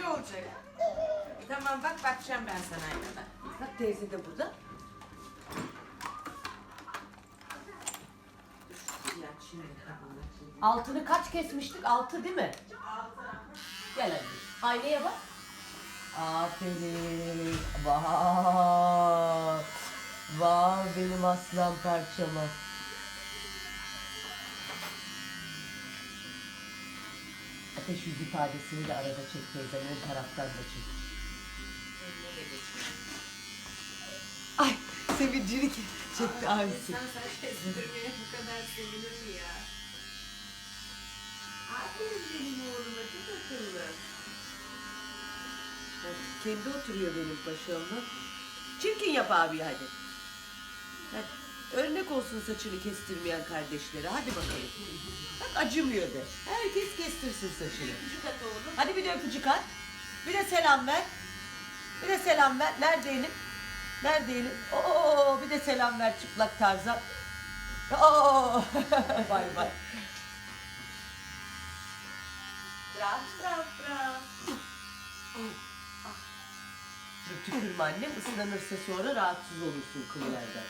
cici olacak. Tamam bak bakacağım ben sana aynada. Bak teyze de burada. Dur, ya şimdi kapanır. Altını kaç kesmiştik? Altı değil mi? Gel hadi. Aynaya bak. Aferin. Vay. Vay benim aslan parçama. Ateş yüz ifadesini de arada çek teyzem. Ön taraftan da çek. Ay sevincilik çekti abisi. İnsan saç kestirmeye bu kadar sevinir mi ya? Aferin benim oğluma çok akıllı. Bak, Kendi oturuyor benim başımda. Çirkin yap abi hadi. Hadi. Örnek olsun saçını kestirmeyen kardeşlere. Hadi bakalım. Bak acımıyor de. Herkes kestirsin saçını. Küçük at oğlum. Hadi bir de öpücük at. Bir de selam ver. Bir de selam ver. Nerede elin? Nerede elin? Oo, bir de selam ver çıplak tarzan. Oo. bay bay. Bravo bravo bravo. Tükürme annem ıslanırsa sonra rahatsız olursun kıllardan.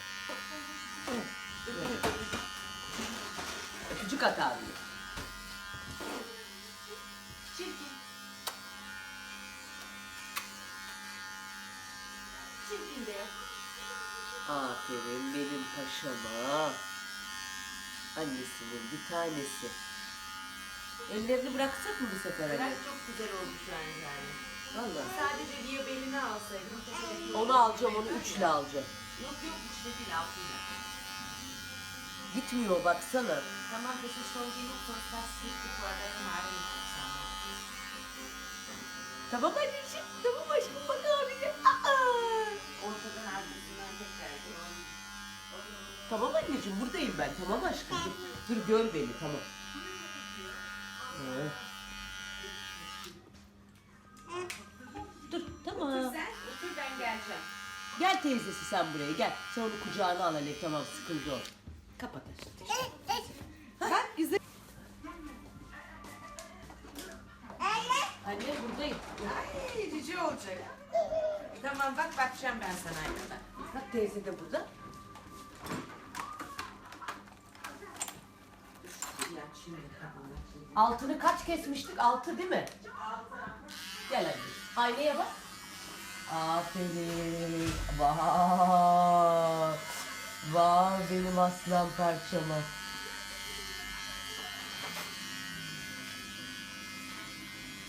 Öpücük at abi. Çirkin. Çirkin de yok. Aferin benim paşama. Annesinin bir tanesi. Ellerini bıraksak mı bu sefer anne? Bırak çok güzel olmuş yani yani. Valla. Sadece diye belini teşekkür Onu alacağım, onu üçle alacağım. Yok yok işte değil altıyla. Gitmiyor baksana. Tamam das ist schon genug, sonst gefordert, Maren zusammen. Tamam anneciğim, tamam aşkım bak abine. Aa! Ortadan arkasından tekrar. Tamam anneciğim buradayım ben, tamam aşkım. Dur, dur gör beni, tamam. Dur, tamam. Sen otur ben geleceğim. Gel teyzesi sen buraya gel. Sen onu kucağına al Alev tamam sıkıldı o. Kapat aşkım. Bak güzel. Anne buradayım. Ay cici olacak. Tamam bak bakacağım ben sana aynada. Bak teyze de burada. Altını kaç kesmiştik? Altı değil mi? Gel hadi. Aynaya bak. Aferin. Vay. Vay benim aslan parçama.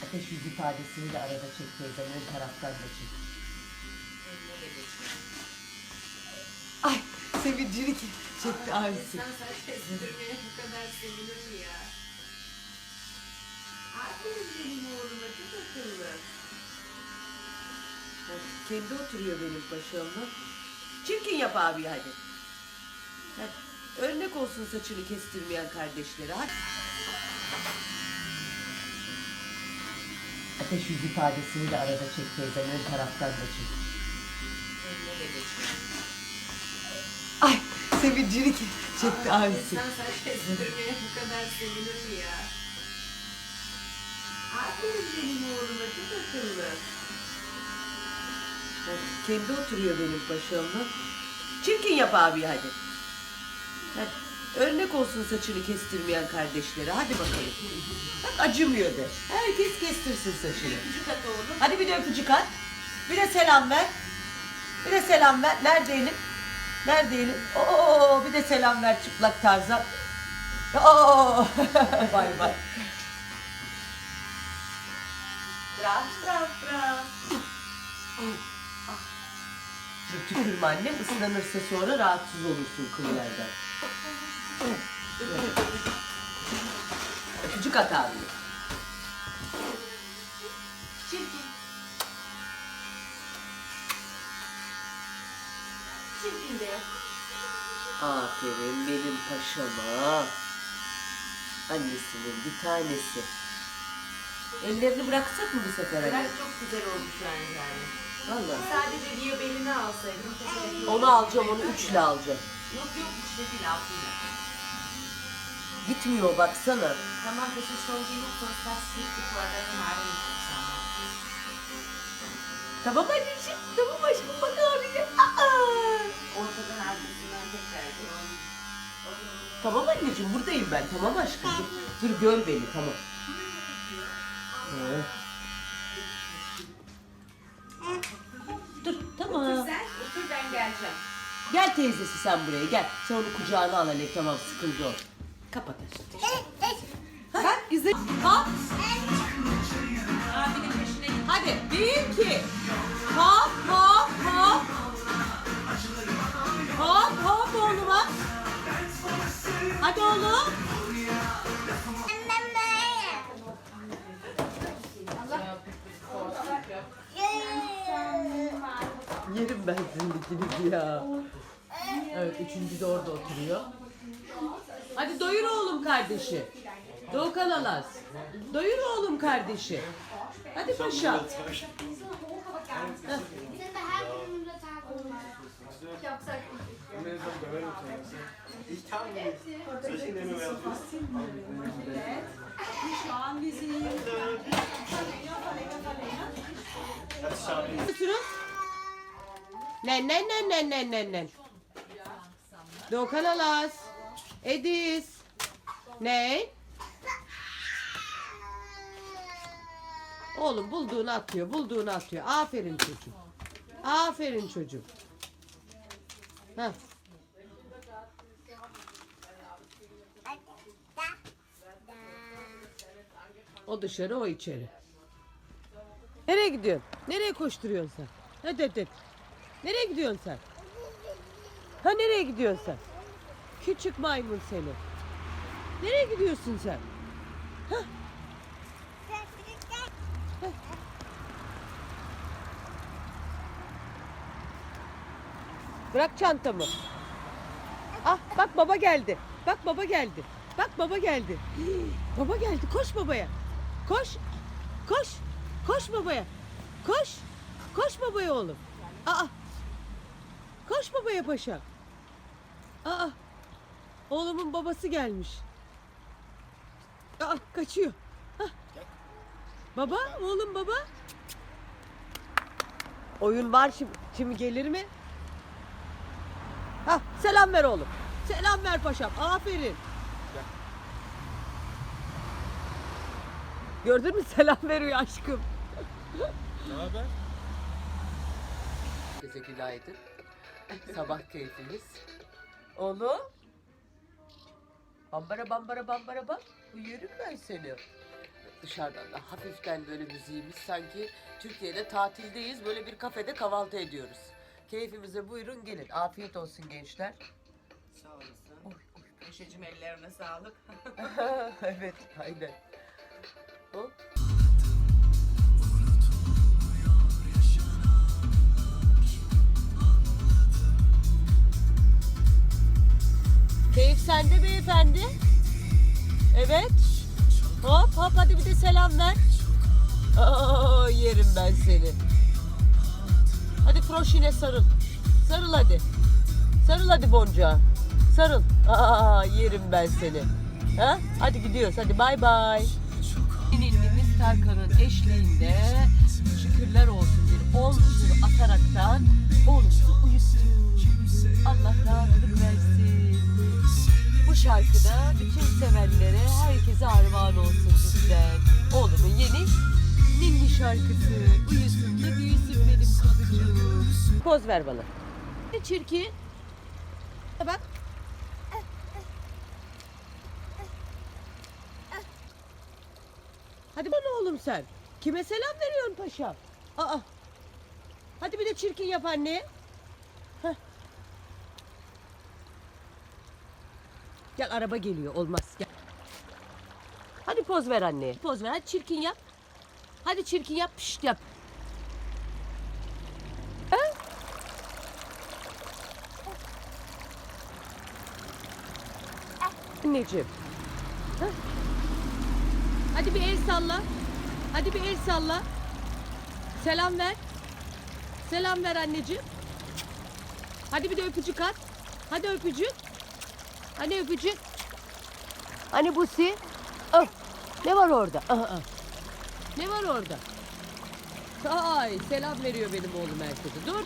Ateş yüz ifadesini de arada çek teyzem. Ön taraftan da çek. Ay sevincilik çekti abisi. İnsan saç kestirmeye bu kadar sevinir mi ya? Aferin benim oğluma çok akıllı. Kendi oturuyor benim başımda. Çirkin yap abi hadi. Örnek olsun saçını kestirmeyen kardeşlere. Hadi. Ateş yüz ifadesini de arada çek teyzem. Ön taraftan da çek. Ay sevincilik çekti abisi. İnsan saç kestirmeye bu kadar sevinir mi ya? Aferin benim oğluma çok akıllı. Kendi oturuyor benim başımda. Çirkin yap abi hadi. Örnek olsun saçını kestirmeyen kardeşlere. Hadi bakalım. Bak acımıyor de. Herkes kestirsin saçını. Küçük at oğlum. Hadi bir de öpücük at. Bir de selam ver. Bir de selam ver. Nerede elin? Nerede elin? Oo, bir de selam ver çıplak tarzan. Oo, bay bay. Bravo bravo bravo. Tükürme annem ıslanırsa sonra rahatsız olursun kıllardan. Öpücük at abi. Çirkin. Çirkin de. Aferin benim paşama. Annesinin bir tanesi. Ellerini bıraksak mı bu sefer anne? Bırak çok güzel olmuş yani yani. Valla. Sadece diye belini alsaydım. teşekkür Onu alacağım, onu üçle alacağım. Yok yok işte değil altıyla. Gitmiyor baksana. Tamam schon genug, sonst hast du nicht gefordert, Maren zusammen. Tamam anneciğim. Tamam aşkım bak abiye. Aa! Ortadan arkasından tekrar. Tamam anneciğim buradayım ben. Tamam aşkım. Dur, dur gör beni tamam. Ee. Teyzesi sen buraya gel. Sen onu kucağına al Alev tamam sıkıldı o. Kapat aşkım. Bak güzel. Hop. Abinin peşine git. Hadi bir iki. Hop hop hop. Hop hop oğluma. Hadi oğlum. Yerim ben sizin ikinizi ya. Evet üçüncü de orada oturuyor. Hadi doyur oğlum kardeşi. Doğukan Alas. Doyur oğlum kardeşi. Hadi paşa. Ich kann nicht. Soll ich ihn nehmen, wer Das schaut nicht. Sürün. Nen nen nen nen nen nen nen. Doğukan Alas. Edis. Ne? Oğlum bulduğunu atıyor, bulduğunu atıyor. Aferin çocuğum. Aferin çocuğum. Heh. O dışarı, o içeri. Nereye gidiyorsun? Nereye koşturuyorsun sen? Hadi. hadi. Nereye gidiyorsun sen? Ha nereye gidiyorsun sen? Küçük maymun seni. Nereye gidiyorsun sen? Hah. Bırak çantamı. Ah bak baba geldi. Bak baba geldi. Bak baba geldi. Hii, Baba geldi. Koş babaya. Koş. Koş. Koş babaya. Koş. Koş babaya oğlum. Aa. Koş babaya paşa. Aa. Oğlumun babası gelmiş. Aa kaçıyor. Hah. Baba, oğlum baba. Oyun var şimdi, şimdi gelir mi? Ha, selam ver oğlum. Selam ver paşam. Aferin. Gördün mü selam veriyor aşkım. Ne haber? Günaydın. Sabah keyfimiz. Oğlum. Bambara bambara bambara bak. Uyuyorum ben seni. Dışarıdan da hafiften böyle müziğimiz sanki Türkiye'de tatildeyiz. Böyle bir kafede kahvaltı ediyoruz. Keyfimize buyurun gelin. Afiyet olsun gençler. Sağ olasın. Oy, Paşacığım ellerine sağlık. oy. evet aynen. Hop. Beyefendi. Evet. Hop hop hadi bir de selam ver. Aa, yerim ben seni. Hadi Froşine sarıl. Sarıl hadi. Sarıl hadi boncuğa. Sarıl. Aa, yerim ben seni. Ha? Hadi gidiyoruz. Hadi bay bay. Ninimiz Tarkan'ın eşliğinde şükürler olsun bir 10 tur ataraktan oğlumuzu uyuttu. Allah rahatlık versin. Bu şarkıda bütün sevenlere, herkese armağan olsun bizden. Oğlumun yeni ninni şarkısı. Uyusun da büyüsün benim kızıcığım. Poz ver bana. Ne çirkin. Bak. Hadi bana oğlum sen. Kime selam veriyorsun paşam? Aa. Hadi bir de çirkin yap anne. Gel araba geliyor olmaz. Gel. Hadi poz ver anne. Poz ver. Hadi çirkin yap. Hadi çirkin yap. Pişt yap. Ha? Anneciğim. Ha? Hadi bir el salla. Hadi bir el salla. Selam ver. Selam ver anneciğim. Hadi bir de öpücük at. Hadi öpücük. Hani öpücük? Hani Busi? Ah, ne var orada? Ah, ah. Ne var orada? Ay selam veriyor benim oğlum herkese. Dur.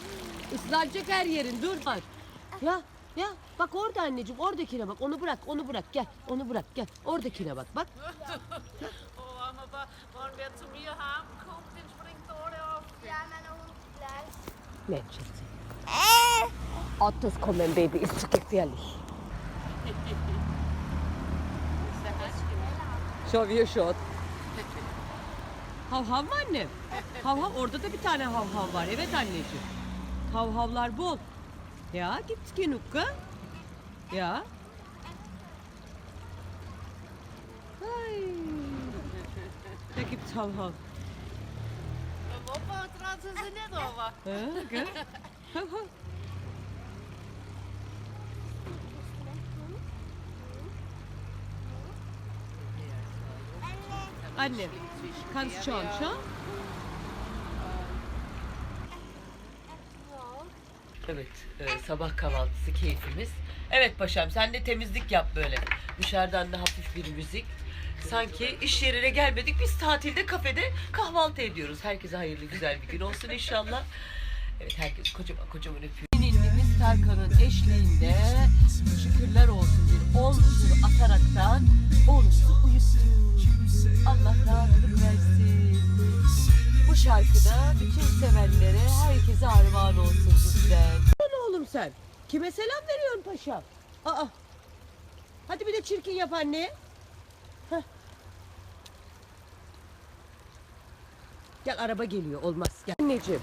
Islanacak her yerin. Dur bak. Ya ya bak orada anneciğim oradakine bak. Onu bırak onu bırak gel. Onu bırak gel. Oradakine bak bak. Oh, aber wollen wir zu mir haben? Guck, den springt Dore auf. Ja, meine Hund gleich. Manchester. Autos kommen baby ist zu gefährlich. Show you shot. Hav hav mı annem? Hav hav orada da bir tane hav hav var. Evet anneciğim. Hav havlar bol. Ya gibt's genug gell? Ja. Ay. Da gibt's hav hav. Opa, dran ze ze net Anne, kannst schauen, schau. Evet, e, sabah kahvaltısı keyfimiz. Evet paşam sen de temizlik yap böyle. Dışarıdan da hafif bir müzik. Sanki iş yerine gelmedik biz tatilde kafede kahvaltı ediyoruz. Herkese hayırlı güzel bir gün olsun inşallah. Evet herkes kocaman kocaman öpüyor. Tarkan'ın eşliğinde şükürler olsun bir oğlumuzu ataraktan oğlumuzu uyuttu. Allah rahatlık versin. Bu şarkıda bütün sevenlere herkese armağan olsun bizden. Ne oğlum sen? Kime selam veriyorsun paşam? Aa. Hadi bir de çirkin yap anne. Heh. Gel araba geliyor olmaz. Gel. Anneciğim.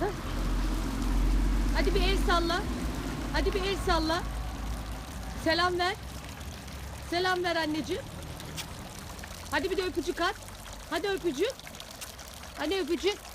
Heh. Hadi bir el salla. Hadi bir el salla. Selam ver. Selam ver anneciğim. Hadi bir de öpücük at. Hadi öpücük. Hani öpücük.